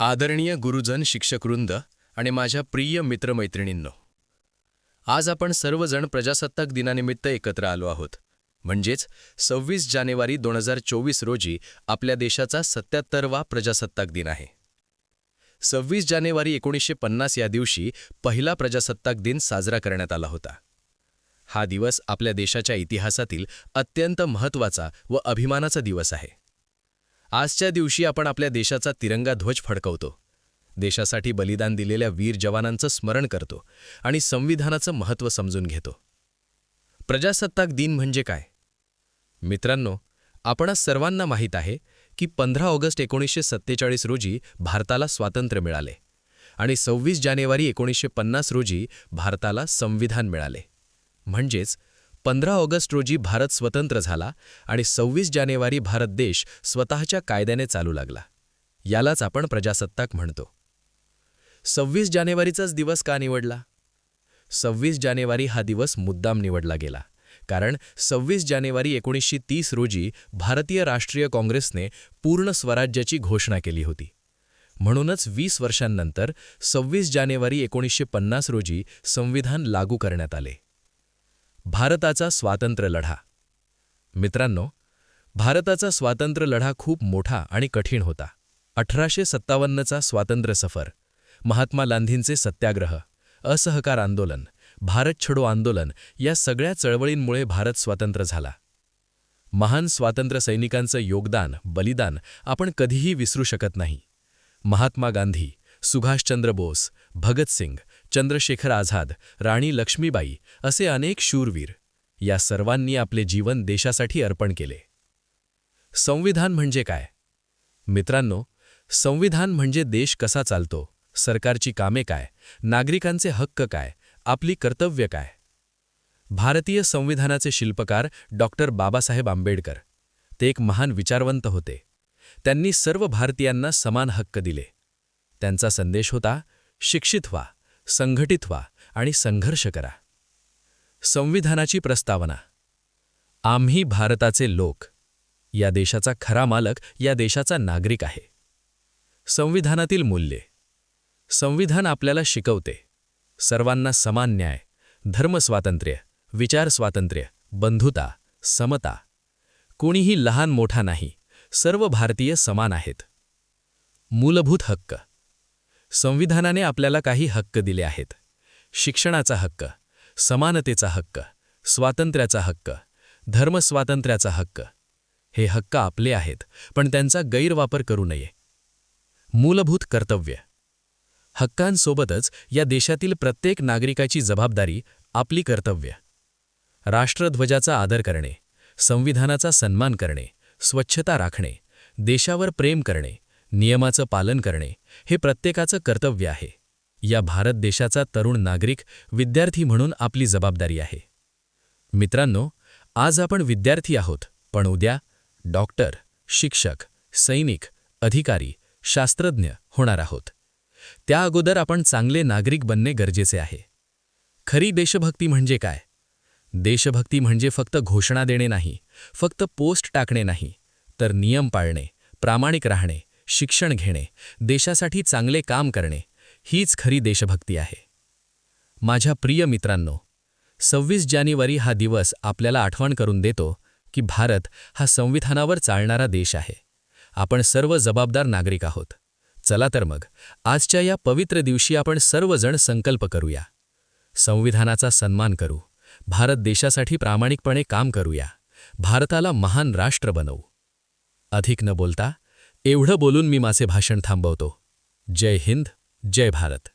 आदरणीय गुरुजन शिक्षकवृंद आणि माझ्या प्रिय मित्रमैत्रिणींनो आज आपण सर्वजण प्रजासत्ताक दिनानिमित्त एकत्र आलो आहोत. म्हणजेच सव्वीस जानेवारी दोन हजार चोवीस रोजी आपल्या देशाचा सत्याहत्तरवा प्रजासत्ताक दिन आहे. सव्वीस जानेवारी एकोणीसशे पन्नास या दिवशी पहिला प्रजासत्ताक दिन साजरा करण्यात आला होता. हा दिवस आपल्या देशाच्या इतिहासातील अत्यंत महत्त्वाचा व अभिमानाचा दिवस आहे. आजच्या दिवशी आपण आपल्या देशाचा तिरंगा ध्वज फडकवतो. देशासाठी बलिदान दिलेल्या वीर जवानांचं स्मरण करतो आणि संविधानाचं महत्त्व समजून घेतो. प्रजासत्ताक दिन म्हणजे काय? मित्रांनो आपणास सर्वांना माहीत आहे की पंधरा ऑगस्ट एकोणीसशे सत्तेचाळीस रोजी भारताला स्वातंत्र्य मिळाले आणि सव्वीस जानेवारी एकोणीसशे पन्नास रोजी भारताला संविधान मिळाले. म्हणजेच पंधरा ऑगस्ट रोजी भारत स्वतंत्र झाला आणि सव्वीस जानेवारी भारत देश स्वतःच्या कायद्याने चालू लागला. यालाच आपण प्रजासत्ताक म्हणतो. सव्वीस जानेवारीचाच दिवस का निवडला? सव्वीस जानेवारी हा दिवस मुद्दाम निवडला गेला कारण सव्वीस जानेवारी एकोणीसशे तीस रोजी भारतीय राष्ट्रीय काँग्रेसने पूर्ण स्वराज्याची घोषणा केली होती. म्हणूनच वीस वर्षांनंतर सव्वीस जानेवारी एकोणीसशे पन्नास रोजी संविधान लागू करण्यात आले. भारताचा स्वातंत्र्य लढा. मित्रांनो भारताचा स्वातंत्र्य लढा खूप मोठा आणि कठीण होता. अठराशे सत्तावन्नचा स्वातंत्र्य सफर महात्मा गांधींचे सत्याग्रह असहकार आंदोलन भारत छडो आंदोलन या सगळ्या चळवळींमुळे भारत स्वतंत्र झाला. महान स्वातंत्र्य सैनिकांचं योगदान बलिदान आपण कधीही विसरू शकत नाही. महात्मा गांधी सुभाषचंद्र बोस भगतसिंग चंद्रशेखर आझाद राणी लक्ष्मीबाई असे अनेक शूरवीर या सर्वांनी आपले जीवन देशासाठी अर्पण केले. संविधान म्हणजे काय? मित्रांनो संविधान म्हणजे देश कसा चालतो सरकारची कामे काय नागरिकांचे हक्क काय आपली कर्तव्य काय? भारतीय संविधानाचे शिल्पकार डॉक्टर बाबासाहेब आंबेडकर ते एक महान विचारवंत होते. त्यांनी सर्व भारतीयांना समान हक्क दिले. त्यांचा संदेश होता शिक्षित व्हा. संघटित व्हा आणि संघर्ष करा. संविधानाची प्रस्तावना. आम्ही भारताचे लोक. या देशाचा खरा मालक या देशाचा नागरिक आहे. संविधानातील मूल्ये. संविधान आपल्याला शिकवते. सर्वांना समान न्याय धर्मस्वातंत्र्य विचारस्वातंत्र्य बंधुता समता. कोणीही लहान मोठा नाही सर्व भारतीय समान आहेत. मूलभूत हक्क. संविधानाने आपल्याला काही हक्क दिले आहेत. शिक्षणाचा हक्क समानतेचा हक्क स्वातंत्र्याचा हक्क धर्मस्वातंत्र्याचा हक्क. हे हक्क आपले आहेत पण त्यांचा गैरवापर करू नये. मूलभूत कर्तव्य. हक्कांसोबतच या देशातील प्रत्येक नागरिकाची जबाबदारी आपली कर्तव्य. राष्ट्रध्वजाचा आदर करणे संविधानाचा सन्मान करणे स्वच्छता राखणे देशावर प्रेम करणे नियमाचं पालन करणे हे प्रत्येकाचं कर्तव्य आहे. या भारत देशाचा तरुण नागरिक विद्यार्थी म्हणून आपली जबाबदारी आहे. मित्रांनो आज आपण विद्यार्थी आहोत पण उद्या डॉक्टर शिक्षक सैनिक अधिकारी शास्त्रज्ञ होणार आहोत. त्या अगोदर आपण चांगले नागरिक बनणे गरजेचे आहे. खरी देशभक्ती म्हणजे काय? देशभक्ती म्हणजे फक्त घोषणा देणे नाही फक्त पोस्ट टाकणे नाही तर नियम पाळणे प्रामाणिक राहणे शिक्षण घेणे देशासाठी चांगले काम करणे हीच खरी देशभक्ती आहे. माझ्या प्रिय मित्रांनो सव्वीस जानेवारी हा दिवस आपल्याला आठवण करून देतो की भारत हा संविधानावर चालणारा देश आहे. आपण सर्व जबाबदार नागरिक आहोत. चला तर मग आजच्या या पवित्र दिवशी आपण सर्वजण संकल्प करूया. संविधानाचा सन्मान करू. भारत देशासाठी प्रामाणिकपणे काम करूया. भारताला महान राष्ट्र बनवू. अधिक न बोलता एवढं बोलून मी माझे भाषण थांबवतो. जय हिंद जय भारत.